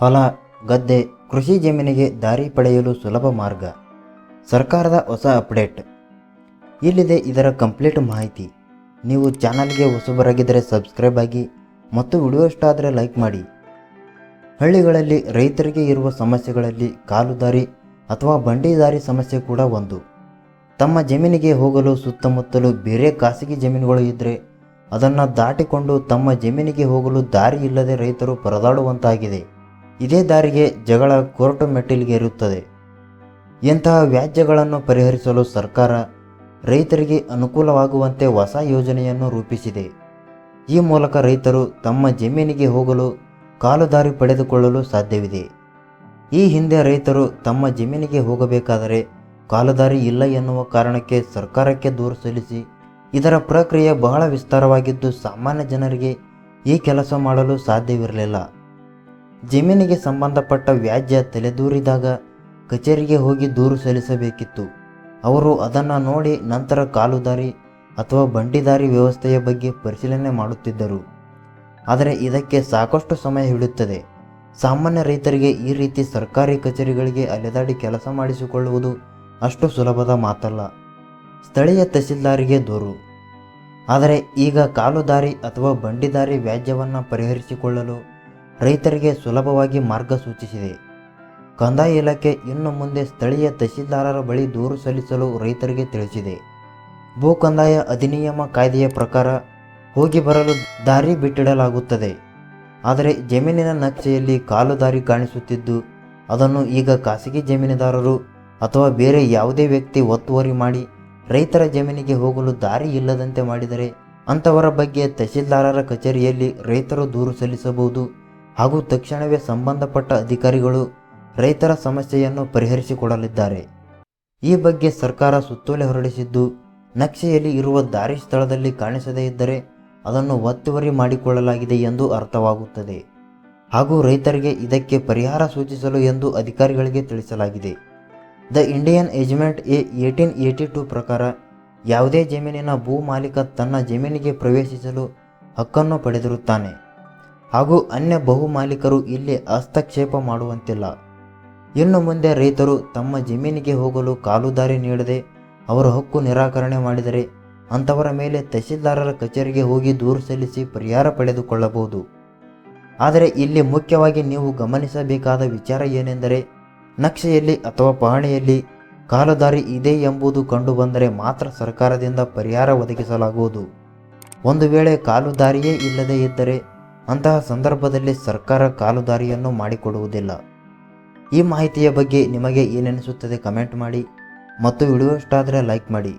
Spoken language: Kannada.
ಹೊಲ ಗದ್ದೆ, ಕೃಷಿ ಜಮೀನಿಗೆ ದಾರಿ ಪಡೆಯಲು ಸುಲಭ ಮಾರ್ಗ. ಸರ್ಕಾರದ ಹೊಸ ಅಪ್ಡೇಟ್. ಇಲ್ಲಿದೆ ಇದರ ಕಂಪ್ಲೀಟ್ ಮಾಹಿತಿ. ನೀವು ಚಾನಲ್ಗೆ ಹೊಸಬರಾಗಿದ್ದರೆ ಸಬ್ಸ್ಕ್ರೈಬ್ ಆಗಿ ಮತ್ತು ವಿಡಿಯೋ ಲೈಕ್ ಮಾಡಿ. ಹಳ್ಳಿಗಳಲ್ಲಿ ರೈತರಿಗೆ ಇರುವ ಸಮಸ್ಯೆಗಳಲ್ಲಿ ಕಾಲು ದಾರಿ ಅಥವಾ ಬಂಡಿ ದಾರಿ ಸಮಸ್ಯೆ ಕೂಡ ಒಂದು. ತಮ್ಮ ಜಮೀನಿಗೆ ಹೋಗಲು ಸುತ್ತಮುತ್ತಲು ಬೇರೆ ಖಾಸಗಿ ಜಮೀನುಗಳು ಇದ್ದರೆ ಅದನ್ನು ದಾಟಿಕೊಂಡು ತಮ್ಮ ಜಮೀನಿಗೆ ಹೋಗಲು ದಾರಿ ಇಲ್ಲದೆ ರೈತರು ಪರದಾಡುವಂತಾಗಿದೆ. ಇದೇ ದಾರಿಗೆ ಜಗಳ ಕೋರ್ಟು ಮೆಟ್ಟಿಲಿಗೇರುತ್ತದೆ ಇಂತಹ ವ್ಯಾಜ್ಯಗಳನ್ನು ಪರಿಹರಿಸಲು ಸರ್ಕಾರ ರೈತರಿಗೆ ಅನುಕೂಲವಾಗುವಂತೆ ಹೊಸ ಯೋಜನೆಯನ್ನು ರೂಪಿಸಿದೆ. ಈ ಮೂಲಕ ರೈತರು ತಮ್ಮ ಜಮೀನಿಗೆ ಹೋಗಲು ಕಾಲುದಾರಿ ಪಡೆದುಕೊಳ್ಳಲು ಸಾಧ್ಯವಿದೆ. ಈ ಹಿಂದೆ ರೈತರು ತಮ್ಮ ಜಮೀನಿಗೆ ಹೋಗಬೇಕಾದರೆ ಕಾಲುದಾರಿ ಇಲ್ಲ ಎನ್ನುವ ಕಾರಣಕ್ಕೆ ಸರ್ಕಾರಕ್ಕೆ ದೂರು ಸಲ್ಲಿಸಿ, ಇದರ ಪ್ರಕ್ರಿಯೆ ಬಹಳ ವಿಸ್ತಾರವಾಗಿದ್ದು ಸಾಮಾನ್ಯ ಜನರಿಗೆ ಈ ಕೆಲಸ ಮಾಡಲು ಸಾಧ್ಯವಿರಲಿಲ್ಲ. ಜಮೀನಿಗೆ ಸಂಬಂಧಪಟ್ಟ ವ್ಯಾಜ್ಯ ತಲೆದೂರಿದಾಗ ಕಚೇರಿಗೆ ಹೋಗಿ ದೂರು ಸಲ್ಲಿಸಬೇಕಿತ್ತು. ಅವರು ಅದನ್ನು ನೋಡಿ ನಂತರ ಕಾಲುದಾರಿ ಅಥವಾ ಬಂಡಿದಾರಿ ವ್ಯವಸ್ಥೆಯ ಬಗ್ಗೆ ಪರಿಶೀಲನೆ ಮಾಡುತ್ತಿದ್ದರು. ಆದರೆ ಇದಕ್ಕೆ ಸಾಕಷ್ಟು ಸಮಯ ಹಿಡಿಯುತ್ತದೆ. ಸಾಮಾನ್ಯ ರೈತರಿಗೆ ಈ ರೀತಿ ಸರ್ಕಾರಿ ಕಚೇರಿಗಳಿಗೆ ಅಲೆದಾಡಿ ಕೆಲಸ ಮಾಡಿಸಿಕೊಳ್ಳುವುದು ಅಷ್ಟು ಸುಲಭದ ಮಾತಲ್ಲ. ಸ್ಥಳೀಯ ತಹಸೀಲ್ದಾರಿಗೆ ದೂರು. ಆದರೆ ಈಗ ಕಾಲುದಾರಿ ಅಥವಾ ಬಂಡಿದಾರಿ ವ್ಯಾಜ್ಯವನ್ನು ಪರಿಹರಿಸಿಕೊಳ್ಳಲು ರೈತರಿಗೆ ಸುಲಭವಾಗಿ ಮಾರ್ಗ ಸೂಚಿಸಿದೆ. ಕಂದಾಯ ಇಲಾಖೆ ಇನ್ನು ಮುಂದೆ ಸ್ಥಳೀಯ ತಹಸೀಲ್ದಾರರ ಬಳಿ ದೂರು ಸಲ್ಲಿಸಲು ರೈತರಿಗೆ ತಿಳಿಸಿದೆ. ಭೂ ಕಂದಾಯ ಅಧಿನಿಯಮ ಕಾಯ್ದೆಯ ಪ್ರಕಾರ ಹೋಗಿ ಬರಲು ದಾರಿ ಬಿಟ್ಟಿಡಲಾಗುತ್ತದೆ. ಆದರೆ ಜಮೀನಿನ ನಕ್ಷೆಯಲ್ಲಿ ಕಾಲು ದಾರಿ ಕಾಣಿಸುತ್ತಿದ್ದು, ಅದನ್ನು ಈಗ ಖಾಸಗಿ ಜಮೀನುದಾರರು ಅಥವಾ ಬೇರೆ ಯಾವುದೇ ವ್ಯಕ್ತಿ ಒತ್ತುವರಿ ಮಾಡಿ ರೈತರ ಜಮೀನಿಗೆ ಹೋಗಲು ದಾರಿ ಇಲ್ಲದಂತೆ ಮಾಡಿದರೆ ಅಂಥವರ ಬಗ್ಗೆ ತಹಸೀಲ್ದಾರರ ಕಚೇರಿಯಲ್ಲಿ ರೈತರು ದೂರು ಸಲ್ಲಿಸಬಹುದು. ಹಾಗೂ ತಕ್ಷಣವೇ ಸಂಬಂಧಪಟ್ಟ ಅಧಿಕಾರಿಗಳು ರೈತರ ಸಮಸ್ಯೆಯನ್ನು ಪರಿಹರಿಸಿಕೊಡಲಿದ್ದಾರೆ. ಈ ಬಗ್ಗೆ ಸರ್ಕಾರ ಸುತ್ತೋಲೆ ಹೊರಡಿಸಿದ್ದು, ನಕ್ಷೆಯಲ್ಲಿ ಇರುವ ದಾರಿ ಸ್ಥಳದಲ್ಲಿ ಕಾಣಿಸದೇ ಇದ್ದರೆ ಅದನ್ನು ಒತ್ತುವರಿ ಮಾಡಿಕೊಳ್ಳಲಾಗಿದೆ ಎಂದು ಅರ್ಥವಾಗುತ್ತದೆ. ಹಾಗೂ ರೈತರಿಗೆ ಇದಕ್ಕೆ ಪರಿಹಾರ ಸೂಚಿಸಲು ಎಂದು ಅಧಿಕಾರಿಗಳಿಗೆ ತಿಳಿಸಲಾಗಿದೆ. The Indian easement a eighteen eighty two ಪ್ರಕಾರ, ಯಾವುದೇ ಜಮೀನಿನ ಭೂ ಮಾಲೀಕ ತನ್ನ ಜಮೀನಿಗೆ ಪ್ರವೇಶಿಸಲು ಹಕ್ಕನ್ನು ಪಡೆದಿರುತ್ತಾನೆ. ಹಾಗೂ ಅನ್ಯ ಬಹು ಮಾಲೀಕರು ಇಲ್ಲಿ ಹಸ್ತಕ್ಷೇಪ ಮಾಡುವಂತಿಲ್ಲ. ಇನ್ನು ಮುಂದೆ ರೈತರು ತಮ್ಮ ಜಮೀನಿಗೆ ಹೋಗಲು ಕಾಲುದಾರಿ ನೀಡದೆ ಅವರ ಹಕ್ಕು ನಿರಾಕರಣೆ ಮಾಡಿದರೆ ಅಂಥವರ ಮೇಲೆ ತಹಸೀಲ್ದಾರರ ಕಚೇರಿಗೆ ಹೋಗಿ ದೂರು ಸಲ್ಲಿಸಿ ಪರಿಹಾರ ಪಡೆದುಕೊಳ್ಳಬಹುದು. ಆದರೆ ಇಲ್ಲಿ ಮುಖ್ಯವಾಗಿ ನೀವು ಗಮನಿಸಬೇಕಾದ ವಿಚಾರ ಏನೆಂದರೆ, ನಕ್ಷೆಯಲ್ಲಿ ಅಥವಾ ಪಹಣಿಯಲ್ಲಿ ಕಾಲುದಾರಿ ಇದೆ ಎಂಬುದು ಕಂಡುಬಂದರೆ ಮಾತ್ರ ಸರ್ಕಾರದಿಂದ ಪರಿಹಾರ ಒದಗಿಸಲಾಗುವುದು. ಒಂದು ವೇಳೆ ಕಾಲುದಾರಿಯೇ ಇಲ್ಲದೇ ಇದ್ದರೆ ಅಂತಹ ಸಂದರ್ಭದಲ್ಲಿ ಸರ್ಕಾರ ಕಾಲುದಾರಿಯನ್ನು ಮಾಡಿಕೊಡುವುದಿಲ್ಲ. ಈ ಮಾಹಿತಿಯ ಬಗ್ಗೆ ನಿಮಗೆ ಏನೆನಿಸುತ್ತದೆ ಕಮೆಂಟ್ ಮಾಡಿ ಮತ್ತು ವಿಡಿಯೋ ಇಷ್ಟ ಆದರೆ ಲೈಕ್ ಮಾಡಿ.